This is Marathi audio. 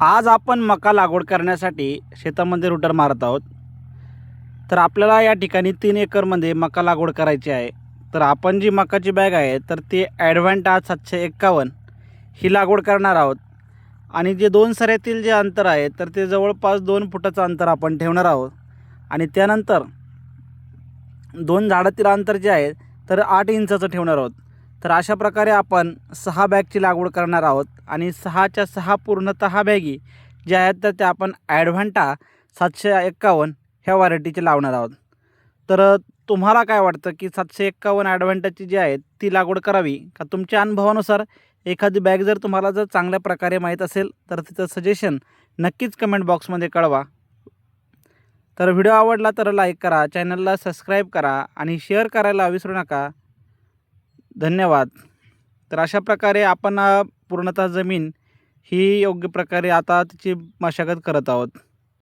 आज आपण मका लागवड करण्यासाठी शेतामध्ये रुटर मारत आहोत. तर आपल्याला या ठिकाणी तीन एकरमध्ये मका लागवड करायची आहे. तर आपण जी मकाची बॅग आहे तर ती ॲडव्हान्टा सातशे एक्कावन्न ही लागवड करणार आहोत. आणि जे दोन सऱ्यातील जे अंतर आहे तर ते जवळपास दोन फुटाचं अंतर आपण ठेवणार आहोत. आणि त्यानंतर दोन झाडातील अंतर जे आहे तर आठ इंचाचं ठेवणार आहोत. तर अशा प्रकारे आपण सहा बॅगची लागवड करणार आहोत आणि सहाच्या सहा पूर्णतः बॅगी ज्या आहेत तर त्या आपण ॲडव्हान्टा सातशे एक्कावन्न ह्या व्हरायटीचे लावणार आहोत. तर तुम्हाला काय वाटतं की सातशे एक्कावन्न ॲडव्हान्टाची जी आहे ती लागवड करावी? का तुमच्या अनुभवानुसार एखादी बॅग जर तुम्हाला जर चांगल्या प्रकारे माहीत असेल तर तिचं सजेशन नक्कीच कमेंट बॉक्समध्ये कळवा. तर व्हिडिओ आवडला तर लाईक करा चॅनलला सबस्क्राईब करा आणि शेअर करायला विसरू नका. धन्यवाद. तर अशा प्रकारे आपण पूर्णतः जमीन ही योग्य प्रकारे आता तिची मशागत करत आहोत.